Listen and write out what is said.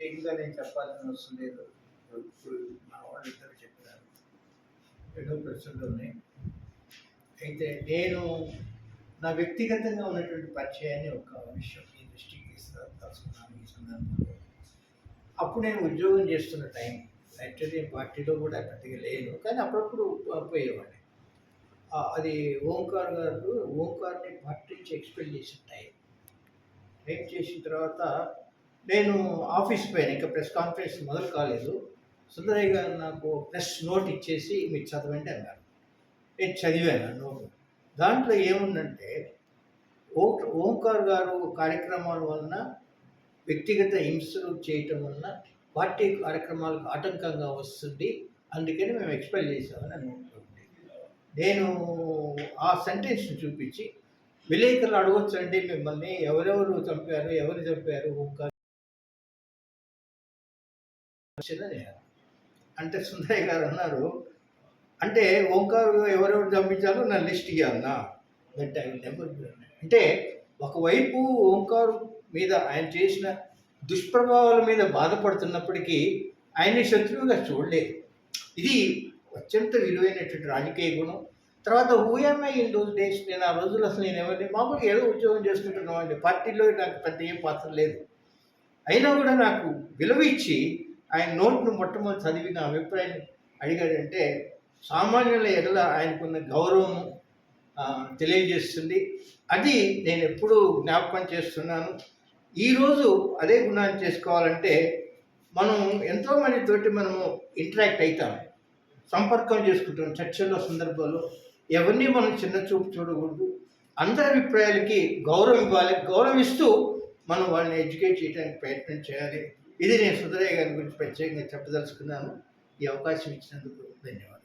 ఇంకా నేను చెప్పాల్సిన అవసరం లేదు. ఇప్పుడు మా వాళ్ళు ఇద్దరు చెప్పినారు ఎన్నో ప్రశ్నలు ఉన్నాయి. అయితే నేను నా వ్యక్తిగతంగా ఉన్నటువంటి పరిచయాన్ని ఒక విషయం ఈ దృష్టికి తీసుకున్నాను ఈ సందర్భంలో. అప్పుడు నేను ఉద్యోగం చేస్తున్న టైం యాక్చువల్లీ పార్టీలో కూడా పెద్దగా లేను కానీ అప్పుడప్పుడు పోయేవాడిని. అది ఓంకార్ గారు ఓంకార్ని పార్టీ నుంచి ఎక్స్పెల్ చేసిన టైం. టైం చేసిన తర్వాత నేను ఆఫీస్ పైన ఇంకా ప్రెస్ కాన్ఫరెన్స్ మొదలు కాలేదు. సుందరయ్య గారు నాకు ప్రెస్ నోట్ ఇచ్చేసి మీరు చదవండి అన్నారు. నేను చదివాను నోట్. దాంట్లో ఏముందంటే ఓ ఓంకార్ గారు కార్యక్రమాల వలన వ్యక్తిగత హింసలు చేయటం వలన పార్టీ కార్యక్రమాలకు ఆటంకంగా వస్తుంది. అందుకని మేము ఎక్స్పెల్ చేసామని అనుకుంటుంది నేను ఆ సెంటెన్స్ని చూపించి విలేకరులు అడగొచ్చండి మిమ్మల్ని. ఎవరెవరు చంపారు? ఎవరు చంపారు? ఓంకార్ అంటే సుందరయ్య గారు అన్నారు అంటే ఓంకార్ ఎవరెవరు చంపించాలో నా లిస్ట్ ఇవ్వాలన్నా దట్ ఐ నెంబర్ అంటే ఒకవైపు ఓంకార్ మీద ఆయన చేసిన దుష్ప్రభావాల మీద బాధపడుతున్నప్పటికీ ఆయన్ని శత్రువుగా చూడలేదు. ఇది అత్యంత విలువైనటువంటి రాజకీయ గుణం. తర్వాత హూఎంఐ ఇన్ దోస్ డేస్ నేను ఆ రోజులు అసలు నేను ఎవరిని మామూలుగా ఏదో ఉద్యోగం చేసుకుంటున్నామండి పార్టీలో నాకు పెద్ద ఏం పాత్ర లేదు. అయినా కూడా నాకు విలువ ఇచ్చి ఆయన నోట్ను మొట్టమొదటి చదివిన అభిప్రాయం అభిప్రాయాన్ని అడిగాడంటే సామాన్యుల ఎడల ఆయనకున్న గౌరవం తెలియజేస్తుంది. అది నేను ఎప్పుడూ జ్ఞాపకం చేస్తున్నాను. ఈరోజు అదే గుణాన్ని చేసుకోవాలంటే మనం ఎంతోమందితోటి మనము ఇంటరాక్ట్ అవుతాం సంపర్కం చేసుకుంటాం చర్చల్లో సందర్భాల్లో. ఎవరిని మనం చిన్న చూపు చూడకూడదు. అందరి అభిప్రాయాలకి గౌరవం ఇవ్వాలి. గౌరవిస్తూ మనం వాళ్ళని ఎడ్యుకేట్ చేయడానికి ప్రయత్నం చేయాలి. ఇది నేను సుందరయ్య గారి గురించి ప్రత్యేకంగా చెప్పదలుచుకున్నాను. ఈ అవకాశం ఇచ్చినందుకు ధన్యవాదాలు.